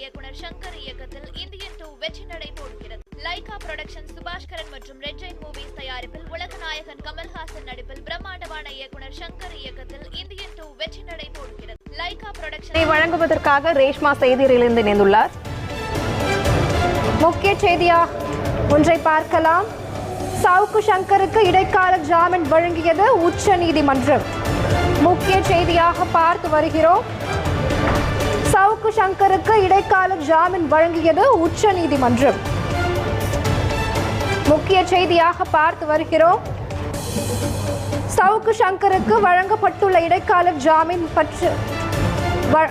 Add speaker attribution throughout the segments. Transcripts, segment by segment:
Speaker 1: இயக்குனர் சங்கர் இயக்கத்தில் Indian two வெற்றி நடை போடுகிறது லைகா புரொடக்ஷன் சுபாஷ்கரன் மற்றும் ரெட் ஜெயின் மூவிஸ் தயாரிப்பில் உலக நாயகன் கமல்ஹாசன் நடிப்பில் பிரம்மாண்டமான இயக்குனர் சங்கர் இயக்கத்தில் இந்தியன் டூ வெற்றி நடை போடுகிறது லைகா புரொடக்ஷனை
Speaker 2: வழங்குவதற்காக ரேஷ்மா செய்தியிலிருந்து இணைந்துள்ளார். முக்கிய செய்தியாக ஒன்றை பார்க்கலாம். சவுக்கு சங்கருக்கு இடைக்கால ஜாமீன் வழங்கியது உச்ச நீதிமன்றம் முக்கிய செய்தியாக பார்த்து வருகிறோம். சவுக்கு சங்கருக்கு இடைக்கால ஜாமீன் வழங்கியது உச்ச நீதிமன்றம் முக்கிய செய்தியாக பார்த்து வருகிறோம். சவுக்கு சங்கருக்கு வழங்கப்பட்டுள்ள இடைக்கால ஜாமீன் பற்றி வ-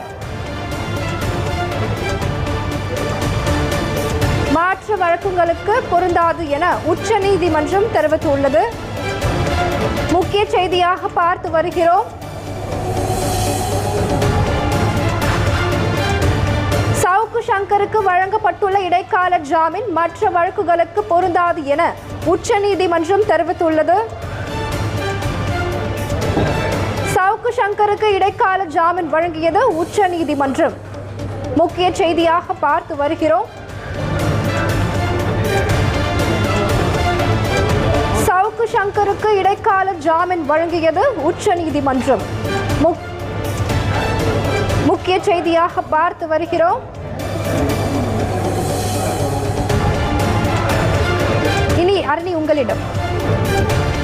Speaker 2: மாற்று வழக்குகளுக்கு பொருந்தாது என உச்சநீதிமன்றம் தெரிவித்துள்ளது. முக்கிய செய்தியாக பார்த்து வருகிறோம். வழங்கப்பட்டுள்ள இடைக்கால ஜாமீன் மற்ற வழக்குகளுக்கு பொருந்தாது என உச்சநீதிமன்றம் தெரிவித்துள்ளது. சவுக்கு சங்கருக்கு இடைக்கால ஜாமீன் வழங்கியது உச்சநீதிமன்றம். முக்கிய செய்தியாக பார்த்து வருகிறோம். சவுக்கு சங்கருக்கு இடைக்கால ஜாமீன் வழங்கியது உச்சநீதிமன்றம். முக்- முக்கிய செய்தியாக பார்த்து வருகிறோம். वाली डब